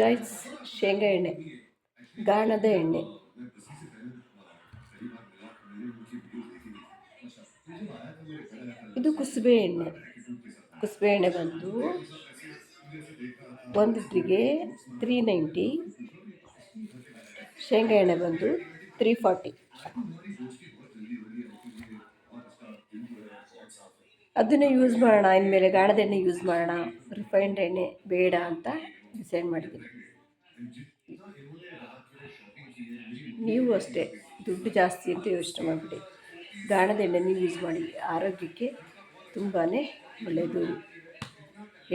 Guys ಶೇಂಗಾ ಎಣ್ಣೆ, ಗಾಣದ ಎಣ್ಣೆ. ಇದು ಕುಸುಬೆ ಎಣ್ಣೆ. ಕುಸುಬೆ ಎಣ್ಣೆ ಬಂದು ಒಂದು ಲೀಟ್ರಿಗೆ ತ್ರೀ ನೈಂಟಿ ಶೇಂಗಾ ಎಣ್ಣೆ ಬಂದು ತ್ರೀ ಫಾರ್ಟಿ ಅದನ್ನು ಯೂಸ್ ಮಾಡೋಣ, ಇನ್ಮೇಲೆ ಗಾಣದ ಎಣ್ಣೆ ಯೂಸ್ ಮಾಡೋಣ. ರಿಫೈನ್ಡ್ ಎಣ್ಣೆ ಬೇಡ ಅಂತ ಡಿಸೈಡ್ ಮಾಡಿದ್ದೀನಿ. ನೀವು ಅಷ್ಟೇ, ದುಡ್ಡು ಜಾಸ್ತಿ ಅಂತ ಯೋಚನೆ ಮಾಡಿಬಿಡಿ. ಗಾಣದ ಎಣ್ಣೆನೇ ಯೂಸ್ ಮಾಡಿ, ಆರೋಗ್ಯಕ್ಕೆ ತುಂಬಾ ಒಳ್ಳೆಯದು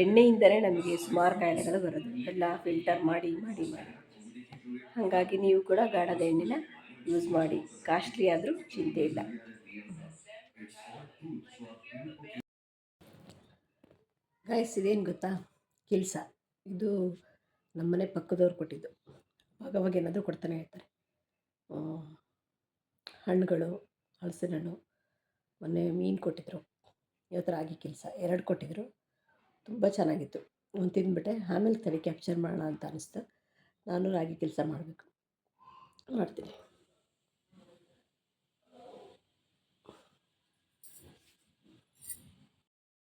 ಎಣ್ಣೆಯಿಂದಲೇ ನಮಗೆ ಸುಮಾರು ಕಾಯಿಲೆಗಳು ಬರೋದು. ಎಲ್ಲ ಫಿಲ್ಟರ್ ಮಾಡಿ ಮಾಡಿ ಮಾಡಿ. ಹಾಗಾಗಿ ನೀವು ಕೂಡ ಗಾಣದ ಎಣ್ಣೆನ ಯೂಸ್ ಮಾಡಿ. ಕಾಸ್ಟ್ಲಿ ಆದರೂ ಚಿಂತೆ ಇಲ್ಲ. ಗಾಯ್ಸ್ ಇದೇನು ಗೊತ್ತಾ? ಕೆಲಸ ಇದು ನಮ್ಮನೆ ಪಕ್ಕದವ್ರು ಕೊಟ್ಟಿದ್ದು. ಆಗವಾಗ ಏನಾದರೂ ಕೊಡ್ತಾನೆ ಇರ್ತಾರೆ ಹಣ್ಣುಗಳು ಹಲಸಿನ ಹಣ್ಣು ಮೊನ್ನೆ ಮೀನು ಕೊಟ್ಟಿದ್ದರು ಇವತ್ತು ರಾಗಿ ಕೆಲಸ ಎರಡು ಕೊಟ್ಟಿದ್ದರು ತುಂಬ ಚೆನ್ನಾಗಿತ್ತು. ಒಂದು ತಿಂದ್ಬಿಟ್ಟೆ. ಆಮೇಲೆ ತಲೆ ಕ್ಯಾಪ್ಚರ್ ಮಾಡೋಣ ಅಂತ ಅನಿಸ್ತು. ನಾನು ರಾಗಿ ಕೆಲಸ ಮಾಡಬೇಕು. ಮಾಡ್ತೀನಿ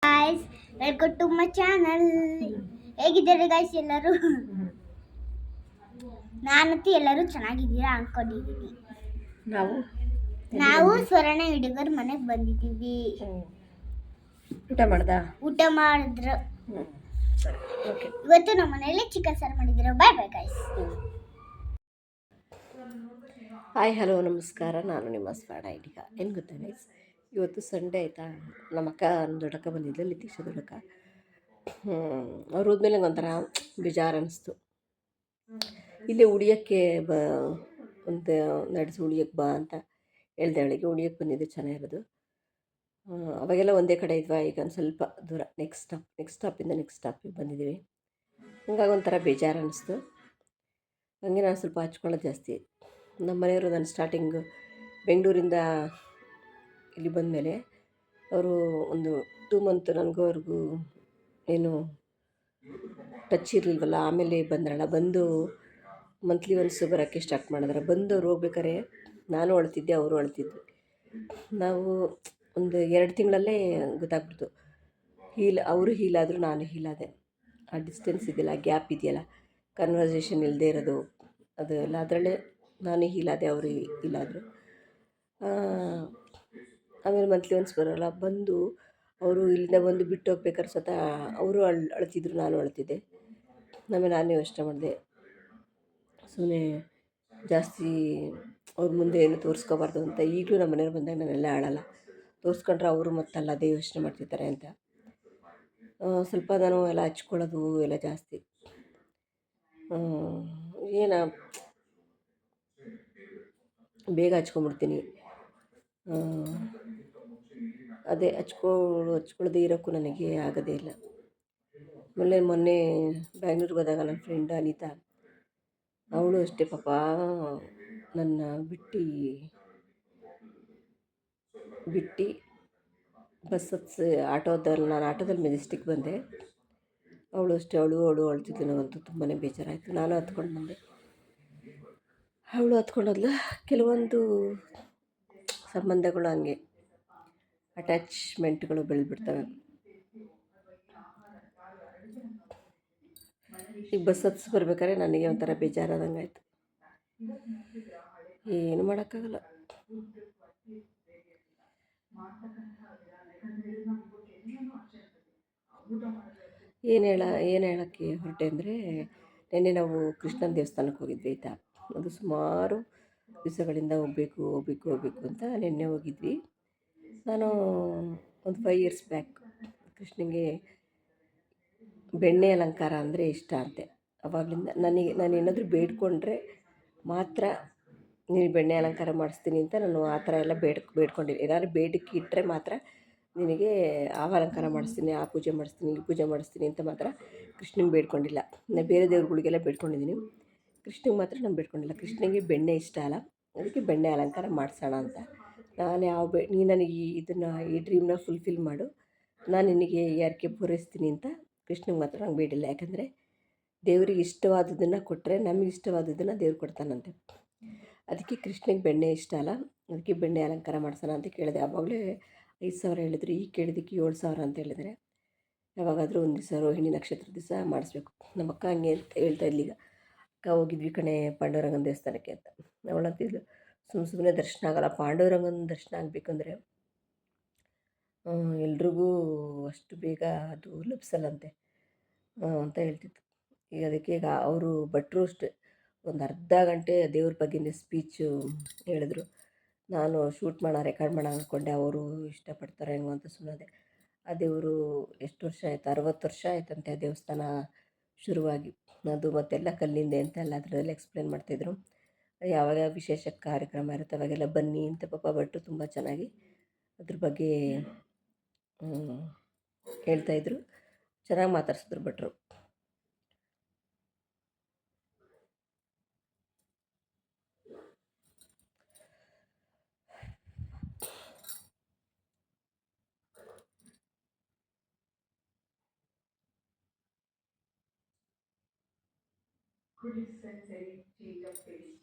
guys welcome to my channel ಹೇಗಿದ್ದಾರೆ ಗಾಯ್ಸ್ ಎಲ್ಲರೂ? ನಾನಂತೂ ಎಲ್ಲರೂ ಚೆನ್ನಾಗಿದ್ದೀರಾ ಅನ್ಕೊಂಡಿದ್ದೀನಿ. ನಾವು? ನಾವು ಸ್ವರ್ಣ ಹಿಡುಗರ್ ಮನೆಗೆ ಬಂದಿದ್ದೀವಿ. ಊಟ ಮಾಡ್ದ? ಊಟ ಮಾಡಿದ್ರು. ಸರಿ ಓಕೆ ಇವತ್ತು ನಮ್ಮ ಮನೆಯಲ್ಲಿ ಚಿಕನ್ ಸಾರು ಮಾಡಿದ್ರು. Bye bye guys hi hello ನಮಸ್ಕಾರ. ನಾನು ನಿಮ್ಮ ಸ್ವರ್ಣ ಹಿಡಿಗ ಏನು ಗೊತ್ತಾ ಗೈಸ್ ಇವತ್ತು ಸಂಡೇ ಆಯಿತಾ? ನಮ್ಮ ಅಕ್ಕ ದೊಡ್ಡಕ್ಕ ಬಂದಿದ್ಲು ಲಿತೀಶ ದೊಡ್ಡಕ್ಕ. ಅವ್ರು ಹೋದ್ಮೇಲೆ ಒಂಥರ ಬೇಜಾರು ಅನ್ನಿಸ್ತು ಇಲ್ಲೇ ಉಳಿಯೋಕ್ಕೆ ಬ, ಒಂದು ನಡೆಸಿ ಉಳಿಯೋಕ್ಕೆ ಬಾ ಅಂತ ಹೇಳ್ದೆ ಅವಳಿಗೆ. ಉಳಿಯೋಕ್ಕೆ ಬಂದಿದ್ದು, ಚೆನ್ನಾಗಿರೋದು. ಅವಾಗೆಲ್ಲ ಒಂದೇ ಕಡೆ ಇದ್ವಾ? ಈಗ ಒಂದು ಸ್ವಲ್ಪ ದೂರ. ನೆಕ್ಸ್ಟ್ ಸ್ಟಾಪ್ ನೆಕ್ಸ್ಟ್ ಸ್ಟಾಪಿಂದ ನೆಕ್ಸ್ಟ್ ಸ್ಟಾಪಿಗೆ ಬಂದಿದ್ದೀವಿ. ಹಂಗಾಗಿ ಒಂಥರ ಬೇಜಾರು ಅನ್ನಿಸ್ತು ಹಂಗೆ ನಾನು ಸ್ವಲ್ಪ ಹಚ್ಕೊಳ್ಳೋದು ಜಾಸ್ತಿ. ನಮ್ಮ ಮನೆಯವರು ನಾನು ಸ್ಟಾರ್ಟಿಂಗು ಬೆಂಗಳೂರಿಂದ ಇಲ್ಲಿ ಬಂದಮೇಲೆ ಅವರು ಒಂದು ಟೂ ಮಂತ್ ನನಗೋವರೆಗೂ ಏನು ಟಚ್ ಇರಲಿಲ್ವಲ್ಲ, ಆಮೇಲೆ ಬಂದ್ರಲ್ಲ, ಬಂದು ಮಂತ್ಲಿ ಒನ್ಸ್ ಬರೋಕ್ಕೆ ಸ್ಟಾರ್ಟ್ ಮಾಡಿದ್ರೆ. ಬಂದು ಅವ್ರು ಹೋಗ್ಬೇಕಾರೆ ನಾನು ಅಳ್ತಿದ್ದೆ, ಅವರು ಅಳ್ತಿದ್ದೆ ನಾವು ಒಂದು ಎರಡು ತಿಂಗಳಲ್ಲೇ ಗೊತ್ತಾಗ್ಬಿಡ್ತು. ಹೀಲ್ ಅವರು ಹೀಲಾದರು ನಾನು ಹೀಲಾದೆ ಆ ಡಿಸ್ಟೆನ್ಸ್ ಇದೆಯಲ್ಲ ಗ್ಯಾಪ್ ಇದೆಯಲ್ಲ ಕನ್ವರ್ಸೇಷನ್ ಇಲ್ಲದೆ ಇರೋದು ಅದು ಎಲ್ಲ ಅದರಲ್ಲೇ ನಾನು ಹೀಲಾದೆ ಅವರು ಹೀಲಾದರು ಆಮೇಲೆ ಮಂತ್ಲಿ ಒನ್ಸ್ ಬರೋಲ್ಲ. ಬಂದು ಅವರು ಇಲ್ಲಿಂದ ಬಂದು ಬಿಟ್ಟು ಹೋಗ್ಬೇಕಾದ್ರೆ ಸ್ವತಃ ಅವರು ಅಳ್, ಅಳ್ತಿದ್ರು, ನಾನು ಅಳ್ತಿದ್ದೆ. ಆಮೇಲೆ ನಾನು ಯೋಚನೆ ಮಾಡಿದೆ ಸುಮ್ಮನೆ ಜಾಸ್ತಿ ಅವ್ರ ಮುಂದೆ ಏನು ತೋರಿಸ್ಕೋಬಾರ್ದು ಅಂತ. ಈಗಲೂ ನಮ್ಮ ಮನೆಯವ್ರು ಬಂದಾಗ ನಾನೆಲ್ಲ ಅಳಲ್ಲ. ತೋರಿಸ್ಕೊಂಡ್ರೆ ಅವರು ಮತ್ತಲ್ಲ, ಅದೇ ಯೋಚನೆ ಮಾಡ್ತಿರ್ತಾರೆ ಅಂತ. ಸ್ವಲ್ಪ ನಾನು ಎಲ್ಲ ಹಚ್ಕೊಳ್ಳೋದು ಎಲ್ಲ ಜಾಸ್ತಿ. ಏನು, ಬೇಗ ಹಚ್ಕೊಂಬಿಡ್ತೀನಿ. ಅದೇ ಹಚ್ಕೊಳ್ಳೋ ಹಚ್ಕೊಳ್ಳದೆ ಇರೋಕ್ಕೂ ನನಗೆ ಆಗೋದೇ ಇಲ್ಲ. ಆಮೇಲೆ ಮೊನ್ನೆ ಬ್ಯಾಂಗ್ಳೂರಿಗೆ ಹೋದಾಗ ನನ್ನ ಫ್ರೆಂಡ್ ಅನಿತಾ, ಅವಳು ಅಷ್ಟೇ ಪಾಪ. ನನ್ನ ಬಿಟ್ಟು ಬಿಟ್ಟು ಬಸ್ ಹತ್ಸಿ ಆಟೋದಲ್ಲಿ ನಾನು ಆಟೋದಲ್ಲಿ ಮೆಜೆಸ್ಟಿಕ್ ಬಂದೆ. ಅವಳು ಅಷ್ಟೇ, ಅವಳು ಅವಳು ಅಳ್ತಿದ್ಲು ನನಗಂತೂ ತುಂಬಾ ಬೇಜಾರಾಯಿತು. ನಾನು ಹತ್ಕೊಂಡು ಬಂದೆ. ಅವಳು ಹತ್ಕೊಂಡೋದ್ಲ ಕೆಲವೊಂದು ಸಂಬಂಧಗಳು ಹಂಗೆ. ಅಟ್ಯಾಚ್ಮೆಂಟ್ಗಳು ಬೆಳೆದ್ಬಿಡ್ತವೆ. ಈಗ ಬಸ್ ಹತ್ಸಿ ಬರ್ಬೇಕಾದ್ರೆ ನನಗೆ ಒಂಥರ ಬೇಜಾರಾದಂಗೆ ಆಯಿತು. ಏನು ಮಾಡೋಕ್ಕಾಗಲ್ಲ. ಏನು ಹೇಳ, ಏನು ಹೇಳೋಕ್ಕೆ ಹೊರಟೆ ಅಂದರೆ, ನಿನ್ನೆ ನಾವು ಕೃಷ್ಣನ ದೇವಸ್ಥಾನಕ್ಕೆ ಹೋಗಿದ್ವಿ ಆಯಿತಾ? ಅದು ಸುಮಾರು ದಿವಸಗಳಿಂದ ಹೋಗಬೇಕು, ಹೋಗ್ಬೇಕು ಹೋಗ್ಬೇಕು ಅಂತ ನಿನ್ನೆ ಹೋಗಿದ್ವಿ. ನಾನು ಒಂದು ಫೈವ್ ಇಯರ್ಸ್ ಬ್ಯಾಕ್ ಕೃಷ್ಣನಿಗೆ ಬೆಣ್ಣೆ ಅಲಂಕಾರ ಅಂದರೆ ಇಷ್ಟ ಅಂತೆ. ಅವಾಗಲಿಂದ ನನಗೆ, ನಾನು ಏನಾದರೂ ಬೇಡ್ಕೊಂಡ್ರೆ ಮಾತ್ರ ನೀನು ಬೆಣ್ಣೆ ಅಲಂಕಾರ ಮಾಡಿಸ್ತೀನಿ ಅಂತ ನಾನು ಆ ಥರ ಎಲ್ಲ ಬೇಡ್, ಬೇಡ್ಕೊಂಡಿದ್ದೆ. ಏನಾದ್ರು ಬೇಡಿಕೆ ಇಟ್ಟರೆ ಮಾತ್ರ ನಿನಗೆ ಆ ಅಲಂಕಾರ ಮಾಡಿಸ್ತೀನಿ, ಆ ಪೂಜೆ ಮಾಡಿಸ್ತೀನಿ, ಈ ಪೂಜೆ ಮಾಡಿಸ್ತೀನಿ ಅಂತ ಮಾತ್ರ ಕೃಷ್ಣಂಗೆ ಬೇಡ್ಕೊಂಡಿಲ್ಲ. ನಾನು ಬೇರೆ ದೇವ್ರುಗಳಿಗೆಲ್ಲ ಬೇಡ್ಕೊಂಡಿದ್ದೀನಿ. ಕೃಷ್ಣಂಗೆ ಮಾತ್ರ ನಾನು ಬೇಡ್ಕೊಂಡಿಲ್ಲ. ಕೃಷ್ಣನಿಗೆ ಬೆಣ್ಣೆ ಇಷ್ಟ ಅಲ್ಲ. ಅದಕ್ಕೆ ಬೆಣ್ಣೆ ಅಲಂಕಾರ ಮಾಡಿಸೋಣ ಅಂತ. ನಾನು ಯಾವ ಬೇ, ನೀ ನನಗೆ ಈ ಇದನ್ನು, ಈ ಡ್ರೀಮ್ನ ಫುಲ್ಫಿಲ್ ಮಾಡು. ನಾನು ನಿನಗೆ ಯಾರಿಗೆ ಪೂರೈಸ್ತೀನಿ ಅಂತ ಕೃಷ್ಣಂಗೆ ಮಾತ್ರ ನಂಗೆ ಬೇಡಿಲ್ಲ. ಯಾಕಂದರೆ ದೇವ್ರಿಗೆ ಇಷ್ಟವಾದದ್ದನ್ನು ಕೊಟ್ಟರೆ ನಮಗೆ ಇಷ್ಟವಾದದ್ದನ್ನು ದೇವ್ರು ಕೊಡ್ತಾನಂತೆ. ಅದಕ್ಕೆ ಕೃಷ್ಣಿಗೆ ಬೆಣ್ಣೆ ಇಷ್ಟ ಅಲ್ಲ. ಅದಕ್ಕೆ ಬೆಣ್ಣೆ ಅಲಂಕಾರ ಮಾಡ್ಸೋಣ ಅಂತ ಕೇಳಿದೆ. ಆವಾಗಲೇ ಐದು ಸಾವಿರ ಹೇಳಿದ್ರು. ಈಗ ಕೇಳಿದ್ದಕ್ಕೆ ಏಳು ಸಾವಿರ ಅಂತ ಹೇಳಿದರೆ ಯಾವಾಗಾದರೂ ಒಂದು ದಿವಸ ರೋಹಿಣಿ ನಕ್ಷತ್ರ ದಿವಸ ಮಾಡಿಸ್ಬೇಕು. ನಮ್ಮ ಅಕ್ಕ ಹಂಗೆ ಅಂತ ಹೇಳ್ತಾ ಇದ್ಲು ಈಗ, ಅಕ್ಕ ಹೋಗಿದ್ವಿ ಕಣೆ ಪಾಂಡುರಂಗನ ದೇವಸ್ಥಾನಕ್ಕೆ ಅಂತ. ಅವಳಂತಿದ್ಲು ಸುಮ್ಮ ಸುಮ್ಮನೆ ದರ್ಶನ ಆಗಲ್ಲ. ಪಾಂಡುರಂಗನ ದರ್ಶನ ಆಗಬೇಕಂದ್ರೆ ಎಲ್ರಿಗೂ ಅಷ್ಟು ಬೇಗ ಅದು ಲಭಿಸಲ್ಲಂತೆ ಅಂತ ಹೇಳ್ತಿತ್ತು ಈಗ ಅದಕ್ಕೆ ಈಗ ಅವರು ಭಟ್ರು ಅಷ್ಟೇ. ಒಂದು ಅರ್ಧ ಗಂಟೆ ದೇವ್ರ ಬಗ್ಗೆನೇ ಸ್ಪೀಚು ಹೇಳಿದ್ರು. ನಾನು ಶೂಟ್ ಮಾಡೋಣ ರೆಕಾರ್ಡ್ ಮಾಡೋಣ ಅಂದ್ಕೊಂಡೆ ಅವರು ಇಷ್ಟಪಡ್ತಾರೆ ಹೆಂಗೋ ಅಂತ ಸುಮ್ಮನೆ ಆ ದೇವರು ಎಷ್ಟು ವರ್ಷ ಆಯ್ತು? ಅರವತ್ತು ವರ್ಷ ಆಯ್ತಂತೆ ಆ ದೇವಸ್ಥಾನ ಶುರುವಾಗಿ. ಅದು ಮತ್ತೆಲ್ಲ ಕಲ್ಲಿಂದೆ ಅಂತ ಎಲ್ಲ ಅದರಲ್ಲಿ ಎಕ್ಸ್ಪ್ಲೇನ್ ಮಾಡ್ತಾಯಿದ್ರು ಯಾವಾಗ ವಿಶೇಷ ಕಾರ್ಯಕ್ರಮ ಇರುತ್ತೆ ಅವಾಗೆಲ್ಲ ಬನ್ನಿ ಅಂತ ಪಾಪ ಭಟ್ರು ತುಂಬ ಚೆನ್ನಾಗಿ ಅದ್ರ ಬಗ್ಗೆ ಹೇಳ್ತಾಯಿದ್ರು ಚೆನ್ನಾಗಿ ಮಾತಾಡ್ಸಿದ್ರು ಭಟ್ರು Could you sense any change of?